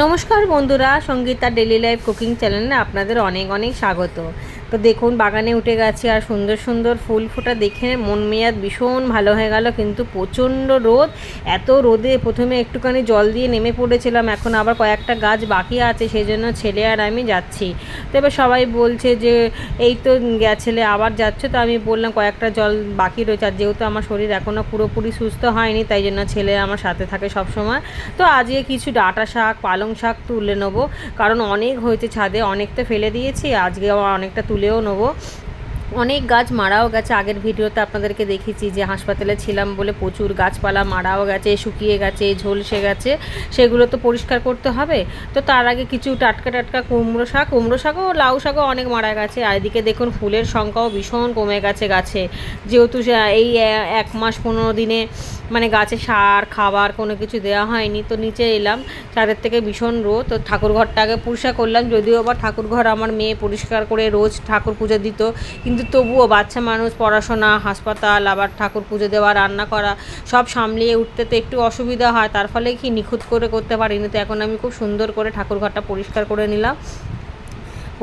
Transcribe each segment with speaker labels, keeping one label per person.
Speaker 1: নমস্কার বন্ধুরা Sangeeta daily life cooking চ্যানেলে আপনাদের অনেক অনেক স্বাগত। তো দেখুন, বাগানে উঠে গেছে আর সুন্দর সুন্দর ফুল ফোটা দেখে মন মেয়াদ ভীষণ ভালো হয়ে গেল। কিন্তু প্রচণ্ড রোদ, এত রোদে প্রথমে একটুখানি জল দিয়ে নেমে পড়েছিলাম, এখন আবার কয়েকটা গাছ বাকি আছে সেই জন্য ছেলে আর আমি যাচ্ছি। তো এবার সবাই বলছে যে, এই তো গেছিলে আবার যাচ্ছ। তো আমি বললাম, কয়েকটা জল বাকি রয়েছে। আর যেহেতু আমার শরীর এখনও পুরোপুরি সুস্থ হয়নি, তাই জন্য ছেলে আমার সাথে থাকে সব সময় তো আজকে কিছু ডাঁটা শাক, পালং শাক তুলে নেব, কারণ অনেক হয়েছে ছাদে, অনেকটা ফেলে দিয়েছি, আজকে আবার অনেকটা তুলেও নেব। অনেক গাছ মারাও গেছে। আগের ভিডিওতে আপনাদেরকে দেখেছি যে হাসপাতালে ছিলাম বলে প্রচুর গাছপালা মারাও গেছে, শুকিয়ে গেছে, ঝলসে গেছে। সেগুলো তো পরিষ্কার করতে হবে। তো তার আগে কিছু টাটকা টাটকা কুমড়ো শাক, কুমড়ো শাকও, লাউ শাকও অনেক মারা গেছে। আর এদিকে দেখুন ফুলের সংখ্যাও ভীষণ কমে গেছে গাছে। যেহেতু এই এক মাস পনেরো দিনে মানে গাছে সার, খাবার কোনো কিছু দেওয়া হয়নি, তো নিচে এলাম। ছাদের থেকে ভীষণ রোদ। তো ঠাকুর ঘরটা আগে পরিষ্কার করলাম। যদিও আবার ঠাকুর ঘর আমার মেয়ে পরিষ্কার করে রোজ ঠাকুর পুজো দিত। কিন্তু তবুও বাচ্চা মানুষ, পড়াশোনা, হাসপাতাল, আবার ঠাকুর পুজো দেওয়া, রান্না করা, সব সামলিয়ে উঠতে তো একটু অসুবিধা হয়। তার ফলে কি নিখুঁত করে করতে পারিনি। তো এখন আমি খুব সুন্দর করে ঠাকুর ঘরটা পরিষ্কার করে নিলাম।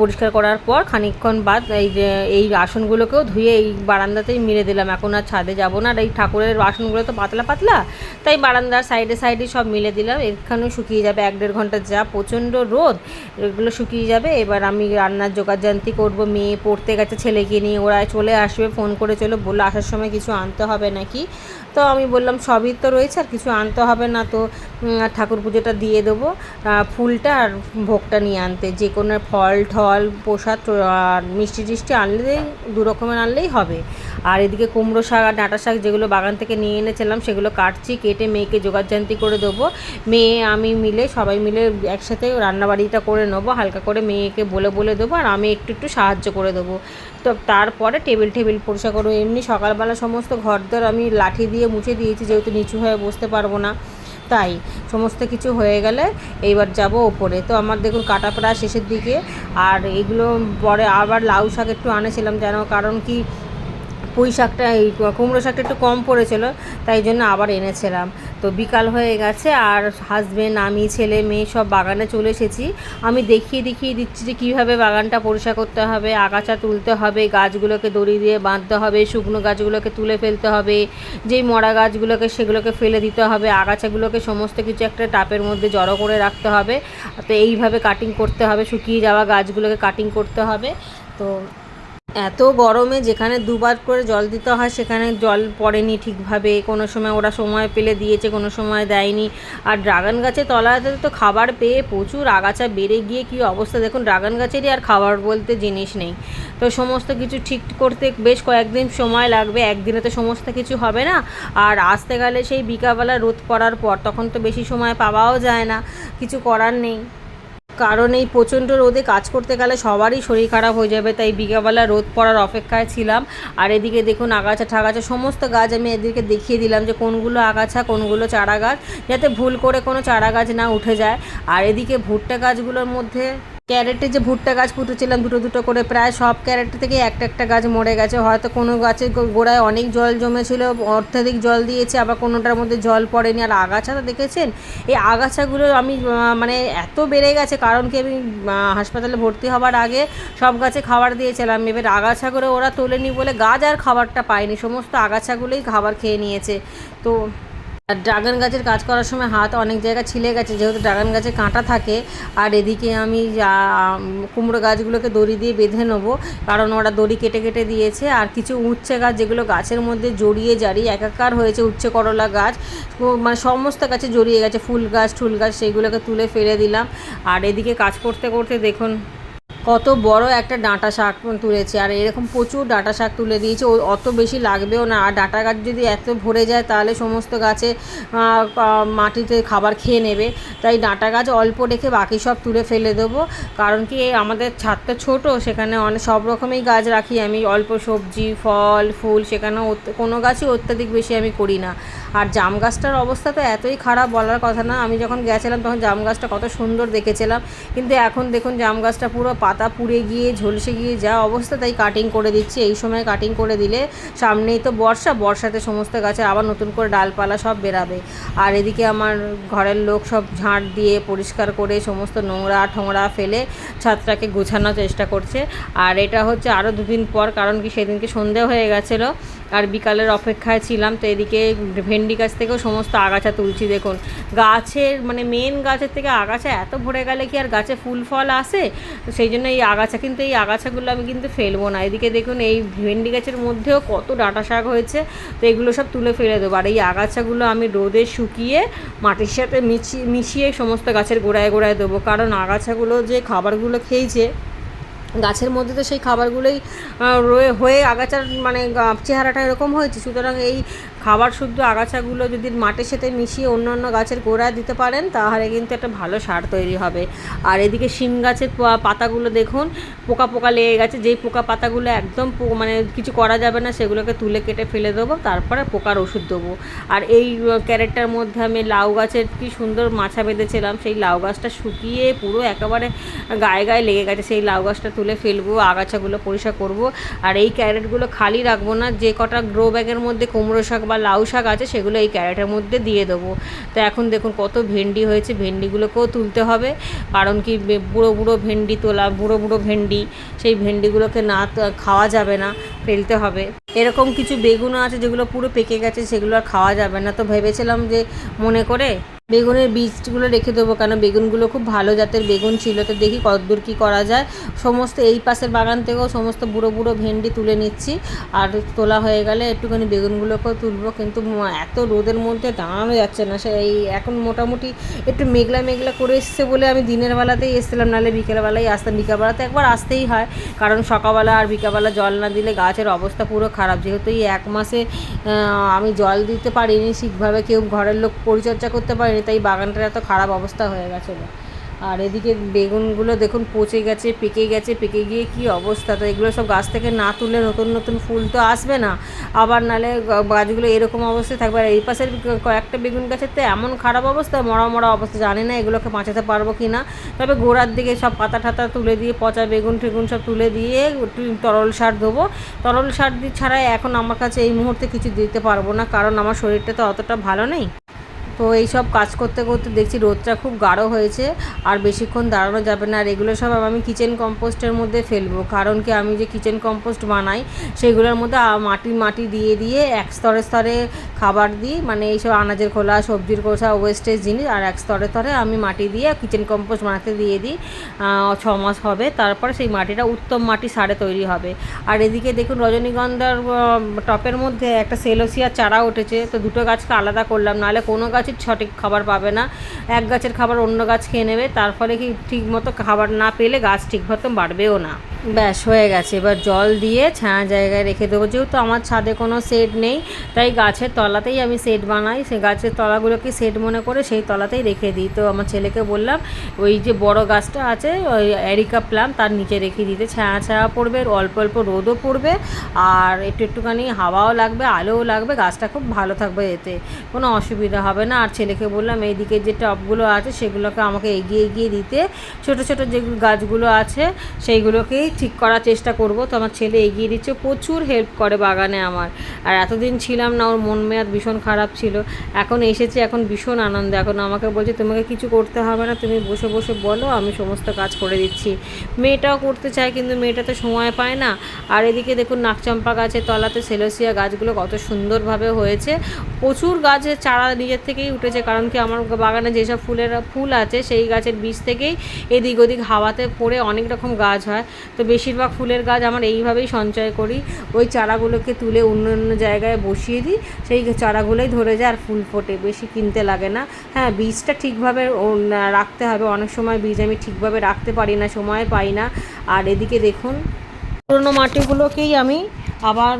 Speaker 1: পরিষ্কার করার পর খানিকক্ষণ বাদ এই যে, এই আসনগুলোকেও ধুয়ে এই বারান্দাতেই মেরে দিলাম। এখন আর ছাদে যাব না আর এই ঠাকুরের আসনগুলো তো পাতলা পাতলা, তাই বারান্দার সাইডে সাইডে সব মিলে দিলাম। এখানেও শুকিয়ে যাবে এক দেড় ঘণ্টা যা প্রচণ্ড রোদ, এগুলো শুকিয়ে যাবে। এবার আমি রান্নার জোগাড়জান্তি করব। মেয়ে পড়তে গেছে ছেলেকে নিয়ে, ওরা চলে আসবে। ফোন করে চলো, বলল আসার সময় কিছু আনতে হবে নাকি? তো আমি বললাম, সবই তো রয়েছে, আর কিছু আনতে হবে না তো। ঠাকুর পুজোটা দিয়ে দেবো। ফুলটা আর ভোগটা নিয়ে আনতে। যে কোনো ফল, ঠল, প্রসাদ, আর মিষ্টি টিষ্টি আনলেই, দু রকমের আনলেই হবে। আর এদিকে কুমড়ো শাক আর ডাঁটা শাক যেগুলো বাগান থেকে নিয়ে এনেছিলাম, সেগুলো কাটছি, কেটে মেয়েকে জোগাড়জান্তি করে দেবো। মেয়ে, আমি মিলে, সবাই মিলে একসাথে রান্নাবাড়িটা করে নেব। হালকা করে মেয়েকে বলে বলে দেবো আর আমি একটু একটু সাহায্য করে দেবো। তো তারপরে টেবিল টেবিল পরিষ্কার করব এমনি সকালবেলা সমস্ত ঘরদর আমি লাঠি দিয়ে মুছে দিয়েছি, যেহেতু নিচু হয়ে বসতে পারব না। তাই সমস্ত কিছু হয়ে গেলে এইবার যাব ওপরে। তো আমার দেখুন কাটা প্রায় শেষের দিকে। আর এগুলো পরে আবার লাউ শাক একটু আনেছিলাম যেন, কারণ কি পুঁই শাকটা, এই কুমড়ো শাকটা একটু কম পড়েছিল, তাই জন্য আবার এনেছিলাম। তো বিকাল হয়ে গেছে, আর হাজবেন্ড আমি, ছেলে, মেয়ে সব বাগানে চলে এসেছি। আমি দেখিয়ে দেখিয়ে দিচ্ছি যে কীভাবে বাগানটা পরিষ্কার করতে হবে, আগাছা তুলতে হবে, গাছগুলোকে দড়ি দিয়ে বাঁধতে হবে, শুকনো গাছগুলোকে তুলে ফেলতে হবে, যেই মরা গাছগুলোকে সেগুলোকে ফেলে দিতে হবে, আগাছাগুলোকে সমস্ত কিছু একটা টাপের মধ্যে জড়ো করে রাখতে হবে। তো এইভাবে কাটিং করতে হবে, শুকিয়ে যাওয়া গাছগুলোকে কাটিং করতে হবে। তো এত গরমে যেখানে দুবার করে জল দিতে হয়, সেখানে জল পড়েনি ঠিকভাবে। কোনো সময় ওরা সময় পেলে দিয়েছে, কোনো সময় দেয়নি। আর ড্রাগন গাছে তলাতে তো খাবার পেয়ে প্রচুর আগাছা বেড়ে গিয়ে কী অবস্থা। দেখুন, ড্রাগন গাছেরই আর খাবার বলতে জিনিস নেই। তো সমস্ত কিছু ঠিক করতে বেশ কয়েকদিন সময় লাগবে। একদিনে তো সমস্ত কিছু হবে না। আর আসতে গেলে সেই বিকালবেলা রোদ পড়ার পর তখন তো বেশি সময় পাওয়াও যায় না। কিছু করার নেই। কারণ এই প্রচণ্ড রোদে কাজ করতে গেলে সবারই শরীর খারাপ হয়ে যাবে, তাই বিকালবেলা রোদ পড়ার অপেক্ষায় ছিলাম। আর এদিকে দেখুন আগাছা ঠাগাছা, সমস্ত গাছ আমি এদিকে দেখিয়ে দিলাম যে কোনগুলো আগাছা, কোনগুলো চারা গাছ যাতে ভুল করে কোনো চারা গাছ না উঠে যায়। আর এদিকে ভুট্টা গাছগুলোর মধ্যে ক্যারেটে যে ভুট্টা গাছ পুঁতেছিলাম, দুটো দুটো করে প্রায় সব ক্যারেট থেকে একটা একটা গাছ মরে গেছে। হয়তো কোনো গাছের গোড়ায় অনেক জল জমেছিল অত্যাধিক জল দিয়েছে, আবার কোনোটার মধ্যে জল পড়েনি। আর আগাছাটা দেখেছেন? এই আগাছাগুলো আমি মানে এত বেড়ে গেছে, কারণ কি আমি হাসপাতালে ভর্তি হওয়ার আগে সব গাছে খাবার দিয়েছিলাম। এবার আগাছাগুলো ওরা তোলেনি বলে গাছ আর খাবারটা পায়নি। সমস্ত আগাছাগুলোই খাবার খেয়ে নিয়েছে। তো আর ড্রাগন গাছের কাজ করার সময় হাত অনেক জায়গা ছিলে গেছে, যেহেতু ড্রাগন গাছে কাঁটা থাকে, আর এদিকে আমি কুমড়ো গাছগুলোকে দড়ি দিয়ে বেঁধে নেব, কারণ ওরা দড়ি কেটে কেটে দিয়েছে, আর কিছু উচ্ছে গাছ যেগুলো গাছের মধ্যে জড়িয়ে জারি একাকার হয়েছে, উচ্ছে করলা গাছ মানে সমস্ত গাছে জড়িয়ে গেছে, ফুল গাছ, ঠুল গাছ, সেইগুলোকে তুলে ফেলে দিলাম, আর এদিকে কাজ করতে করতে দেখুন কত বড় একটা ডাঁটা শাক তুলেছে। আর এরকম প্রচুর ডাঁটা শাক তুলে দিয়েছে। ও অত বেশি লাগবেও না। আর ডাঁটা গাছ যদি এত ভরে যায়, তাহলে সমস্ত গাছে মাটিতে খাবার খেয়ে নেবে। তাই ডাঁটা গাছ অল্প রেখে বাকি সব তুলে ফেলে দেবো। কারণ কি, আমাদের ছাদটা ছোট, সেখানে অনেক সব রকমই গাছ রাখি আমি। অল্প সবজি, ফল, ফুল সেখানে কোনো গাছই অত্যাধিক বেশি আমি করি না। আর জাম গাছটার অবস্থা তো এতই খারাপ বলার কথা না। আমি যখন গেছিলাম তখন জাম গাছটা কত সুন্দর দেখেছিলাম। কিন্তু এখন দেখুন জাম গাছটা পুরো পাতা পুড়ে গিয়ে, ঝলসে গিয়ে যা অবস্থা তাই কাটিং করে দিচ্ছি। এই সময় কাটিং করে দিলে সামনেই তো বর্ষা, বর্ষাতে সমস্ত গাছে আবার নতুন করে ডালপালা সব বেরাবে। আর এদিকে আমার ঘরের লোক সব ঝাঁট দিয়ে পরিষ্কার করে সমস্ত নোংরা ঠোংরা ফেলে ছাদটাকে গোছানোর চেষ্টা করছে। আর এটা হচ্ছে আরও দুদিন পর, কারণ কি সেদিনকে সন্ধে হয়ে গেছিল। আর বিকালের অপেক্ষায় ছিলাম, তো এদিকে ভেন্ডি গাছ থেকেও সমস্ত আগাছা তুলছি, দেখুন। গাছের মানে মেন গাছের থেকে আগাছা এত ভরে গেলে কি আর গাছে ফুল ফল আসে? সেই জন্য এই আগাছা, কিন্তু এই আগাছাগুলো আমি কিন্তু ফেলব না। এদিকে দেখুন, এই ভেন্ডি গাছের মধ্যেও কত ডাঁটা শাক হয়েছে। তো এগুলো সব তুলে ফেলে দেবো। আর এই আগাছাগুলো আমি রোদে শুকিয়ে মাটির সাথে মিশিয়ে মিশিয়ে সমস্ত গাছের গোড়ায় গোড়ায় দেবো। কারণ আগাছাগুলো যে খাবারগুলো খেয়েছে গাছের মধ্যে তো সেই খাবারগুলোই রয়ে, হয়ে আগাছার মানে চেহারাটা এরকম হয়েছে। সুতরাং এই খাবার শুদ্ধ আগাছাগুলো যদি মাটির সাথে মিশিয়ে অন্য অন্য গাছের গোড়ায় দিতে পারেন, তাহলে কিন্তু একটা ভালো সার তৈরি হবে। আর এদিকে শিম গাছের পাতাগুলো দেখুন, পোকা পোকা লেগে গেছে। যেই পোকা পাতাগুলো একদম মানে কিছু করা যাবে না, সেগুলোকে তুলে কেটে ফেলে দেবো, তারপরে পোকার ওষুধ দেবো। আর এই ক্যারেটটার মধ্যে আমি লাউ গাছের কি সুন্দর মাছা বেঁধেছিলাম, সেই লাউ গাছটা শুকিয়ে পুরো একেবারে গায়ে গায়ে লেগে গেছে। সেই লাউ গাছটা তুলে ফেলব, আগাছাগুলো পরিষ্কার করব। আর এই ক্যারেটগুলো খালি রাখব না, যে কটা গ্রো ব্যাগের মধ্যে কুমড়ো শাক বা লাউ শাক আছে সেগুলো এই ক্যারেটের মধ্যে দিয়ে দেবো। তো এখন দেখুন কত ভেন্ডি হয়েছে, ভেন্ডিগুলোকেও তুলতে হবে। কারণ কি বুড়ো বুড়ো ভেন্ডি তোলা, বুড়ো বুড়ো ভেন্ডি, সেই ভেন্ডিগুলোকে না খাওয়া যাবে না, ফেলতে হবে। এরকম কিছু বেগুনও আছে যেগুলো পুরো পেকে গেছে, সেগুলো আর খাওয়া যাবে না। তো ভেবেছিলাম যে মনে করে বেগুনের বীজগুলো রেখে দেবো, কেন বেগুনগুলো খুব ভালো জাতের বেগুন ছিল, তো দেখি কতদূর কী করা যায়। সমস্ত এই পাশের বাগান থেকেও সমস্ত বুড়ো বুড়ো ভেন্ডি তুলে নিচ্ছি, আর তোলা হয়ে গেলে একটুখানি বেগুনগুলোকেও তুলবো, কিন্তু এত রোদের মধ্যে দাঁড়ানো যাচ্ছে না। সে এই এখন মোটামুটি একটু মেঘলা মেঘলা করে এসছে বলে আমি দিনের বেলাতেই এসেছিলাম, নাহলে বিকেলবেলায় আসতাম। বিকেলবেলাতে একবার আসতেই হয়, কারণ সকালবেলা আর বিকেলবেলা জল না দিলে গাছের অবস্থা পুরো খারাপ। যেহেতু এই এক মাসে আমি জল দিতে পারিনি, ঠিকভাবে কেউ ঘরের লোক পরিচর্যা করতে পারেনি তাই বাগানটার এত খারাপ অবস্থা হয়ে গেছিল। আর এদিকে বেগুনগুলো দেখুন পচে গেছে, পেকে গেছে, পেকে গিয়ে কি অবস্থা? তো এগুলো সব গাছ থেকে না তুলে নতুন নতুন ফুল তো আসবে না। আবার নালে গাছগুলো এরকম অবস্থায় থাকবে। আর এই পাশের কয়েকটা বেগুন গাছের তো এমন খারাপ অবস্থা, মরা মরা অবস্থা। জানি না এগুলোকে বাঁচাতে পারব কি না তবে গোড়ার দিকে সব পাতা ঠাতা তুলে দিয়ে, পচা বেগুন টেগুন সব তুলে দিয়ে তরল সার দেবো। তরল সার দিয়ে ছাড়াই এখন আমার কাছে এই মুহূর্তে কিছু দিতে পারব না, কারণ আমার শরীরটা তো অতটা ভালো নেই। তো এই সব কাজ করতে করতে দেখছি রোদটা খুব গাঢ় হয়েছে আর বেশিক্ষণ দাঁড়ানো যাবে না আর এগুলো সব আমি কিচেন কম্পোস্টের মধ্যে ফেলব। কারণ কি আমি যে কিচেন কম্পোস্ট বানাই, সেগুলোর মধ্যে মাটি মাটি দিয়ে দিয়ে এক স্তরে স্তরে খাবার দিই। মানে এইসব আনাজের খোলা, সবজির খোসা ওয়েস্টেজ জিনিস আর এক স্তরে স্তরে আমি মাটি দিয়ে কিচেন কম্পোস্ট বানাতে দিয়ে দিই। ছ মাস হবে, তারপরে সেই মাটিটা উত্তম মাটি সারে তৈরি হবে। আর এদিকে দেখুন রজনীগন্ধার টপের মধ্যে একটা সেলোসিয়ার চারা উঠেছে, তো দুটো গাছকে আলাদা করলাম। নাহলে কোনো গাছের সঠিক খাবার পাবে না। এক গাছের খাবার অন্য গাছ খেয়ে নেবে, তার ফলে কি ঠিক মতো খাবার না পেলে গাছ ঠিক মতো বাড়বেও না। ব্যাস, হয়ে গেছে। এবার জল দিয়ে ছায়া জায়গায় রেখে দেবো। যেহেতু আমার ছাদে কোনো সেট নেই, তাই গাছের তলাতেই আমি সেট বানাই। সে গাছের তলাগুলোকে সেট মনে করে সেই তলাতেই রেখে দিই। তো আমার ছেলেকে বললাম, ওই যে বড় গাছটা আছে, ওই অ্যারিকা প্লাম তার নিচে রেখে দিতে। ছায়া ছায়া পড়বে অল্প অল্প রোদও পড়বে, আর একটু একটুখানি হাওয়াও লাগবে, আলোও লাগবে, গাছটা খুব ভালো থাকবে এতে। কোনো অসুবিধা হবে না। আর ছেলেকে বললাম, এইদিকে যে টবগুলো আছে, সেগুলোকে আমাকে এগিয়ে এগিয়ে দিতে। ছোট ছোট যে গাছগুলো আছে, সেইগুলোকেই ঠিক করার চেষ্টা করব। তো আমার ছেলে এগিয়ে দিচ্ছে। প্রচুর হেল্প করে বাগানে আমার। আর এতদিন ছিলাম না, ওর মন মেয়াদ ভীষণ খারাপ ছিল। এখন এসেছে, এখন ভীষণ আনন্দ। এখন আমাকে বলছে, তোমাকে কিছু করতে হবে না, তুমি বসে বসে বলো, আমি সমস্ত কাজ করে দিচ্ছি। মেয়েটাও করতে চায়, কিন্তু মেয়েটা তো সময় পায় না। আর এদিকে দেখুন নাকচম্পা গাছের তলাতে সেলোসিয়া গাছগুলো কত সুন্দরভাবে হয়েছে। প্রচুর গাছের চারা নিজের থেকেই উঠেছে, কারণ কি আমার বাগানে যেসব ফুলের, ফুল আছে, সেই গাছের বীজ থেকেই এদিক ওদিক হাওয়াতে পড়ে অনেক রকম গাছ হয়। তো বেশিরভাগ ফুলের গাছ আমার এইভাবেই সঞ্চয় করি। ওই চারাগুলোকে তুলে অন্য অন্য জায়গায় বসিয়ে দিই, সেই চারাগুলোই ধরে যায় আর ফুল ফোটে, বেশি কিনতে লাগে না। হ্যাঁ বীজটা ঠিকভাবে রাখতে হবে। অনেক সময় বীজ আমি ঠিকভাবে রাখতে পারি না, সময় পাই না। আর এদিকে দেখুন পুরোনো মাটিগুলোকেই আমি আবার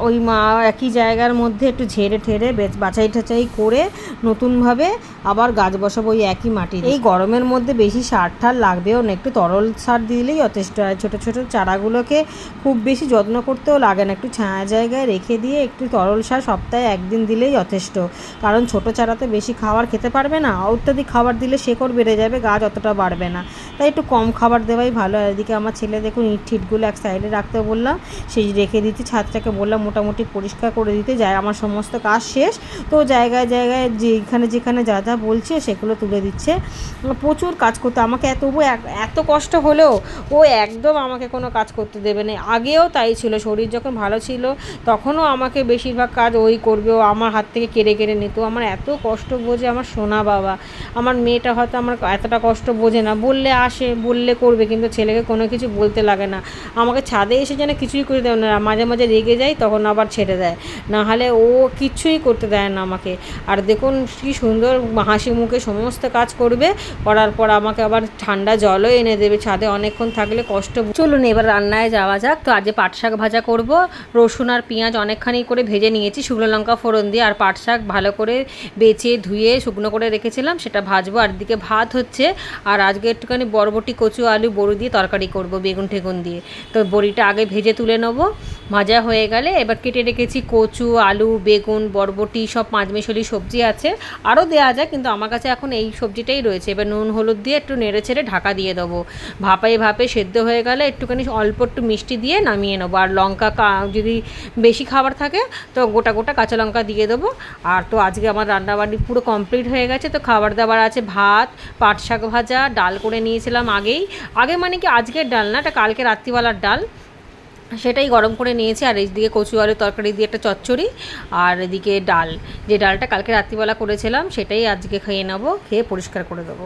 Speaker 1: ওই মা, একই জায়গার মধ্যে একটু ঝেড়ে ঠেড়ে বেচ- বাছাই টাছাই করে নতুনভাবে আবার গাছ বসাবো ওই একই মাটি এই গরমের মধ্যে বেশি সার ঠার লাগবেও না, একটু তরল সার দিলেই যথেষ্ট। হয় ছোটো ছোটো চারাগুলোকে খুব বেশি যত্ন করতেও লাগে না, একটু ছায়া জায়গায় রেখে দিয়ে একটু তরল সার সপ্তাহে একদিন দিলেই যথেষ্ট। কারণ ছোটো চারাতে বেশি খাবার খেতে পারবে না, অত্যাধিক খাবার দিলে শেকড় বেড়ে যাবে গাছ অতটা বাড়বে না। তাই একটু কম খাবার দেওয়াই ভালো। আর এদিকে আমার ছেলে দেখুন ইট ঠিটগুলো এক সাইডে রাখতে বললাম, সেই রেখে দিতে ছাদটাকে বললাম মোটামুটি পরিষ্কার করে দিতে, যায় আমার সমস্ত কাজ শেষ। তো জায়গায় জায়গায় যেখানে যেখানে যা যা বলছে সেগুলো তুলে দিচ্ছে। প্রচুর কাজ করতে, আমাকে তবু এত কষ্ট হলেও ও একদম আমাকে কোনো কাজ করতে দেবে না। আগেও তাই ছিল, শরীর যখন ভালো ছিল তখনও আমাকে বেশিরভাগ কাজ ওই করবে, ও আমার হাত থেকে কেড়ে কেড়ে নিত। আমার এত কষ্ট বোঝে আমার সোনা বাবা। আমার মেয়েটা হয়তো আমার এতটা কষ্ট বোঝে না, বললে আসে বললে করবে, কিন্তু ছেলেকে কোনো কিছু বলতে লাগে না। আমাকে ছাদে এসে যেন কিছুই করে দেয় না, মাঝে মাঝে রেগে যায়, তখন আবার ছেড়ে দেয়। না হলে ও কিচ্ছুই করতে দেয় না আমাকে। আর দেখুন, কি সুন্দর হাসি মুখে সমস্ত কাজ করবে, করার পর আমাকে আবার ঠান্ডা জলও এনে দেবে ছাদে অনেকক্ষণ থাকলে কষ্ট চলুন এবার রান্নায় যাওয়া যাক। তো আজকে পাট শাক ভাজা করব। রসুন আর পেঁয়াজ অনেকখানি করে ভেজে নিয়েছি, শুকনো লঙ্কা ফোড়ন দিয়ে। আর পাট শাক ভালো করে বেছে ধুয়ে শুকনো করে রেখেছিলাম, সেটা ভাজবো। আর দিকে ভাত হচ্ছে। আর আজকে একটুখানি বরবটি, কচু, আলু, বড়ি দিয়ে তরকারি করব, বেগুন ঠেগুন দিয়ে। তো বড়িটা আগে ভেজে তুলে নেব। ভাজা হয়ে গেলে এবার কেটে রেখেছি কচু, আলু, বেগুন, বরবটি, সব পাঁচমিশালি সবজি আছে। আরও দেওয়া যায়, কিন্তু আমার কাছে এখন এই সবজিটাই রয়েছে। এবার নুন, হলুদ দিয়ে একটু নেড়ে ছেড়ে ঢাকা দিয়ে দেবো। ভাপাই ভাপে সেদ্ধ হয়ে গেলে একটুখানি অল্প একটু মিষ্টি দিয়ে নামিয়ে নেব। আর লঙ্কা যদি বেশি খাবার থাকে, তো গোটা গোটা কাঁচা লঙ্কা দিয়ে দেবো। আর তো আজকে আমার রান্নাবাড়ি পুরো কমপ্লিট হয়ে গেছে। তো খাবার দাবার আছে, ভাত পাট শাক ভাজা, ডাল করে নিয়েছিলাম আগেই। আগে মানে কি আজকের ডাল না, এটা কালকে রাত্রিবেলার ডাল। সেটাই গরম করে নিয়েছি, আর এইদিকে কচু আলু তরকারি দিয়ে একটা চচ্চড়ি, আর এদিকে ডাল। যে ডালটা কালকে রাত্রিবেলা করেছিলাম, সেটাই আজকে খেয়ে নেব, খেয়ে পরিষ্কার করে দেবো।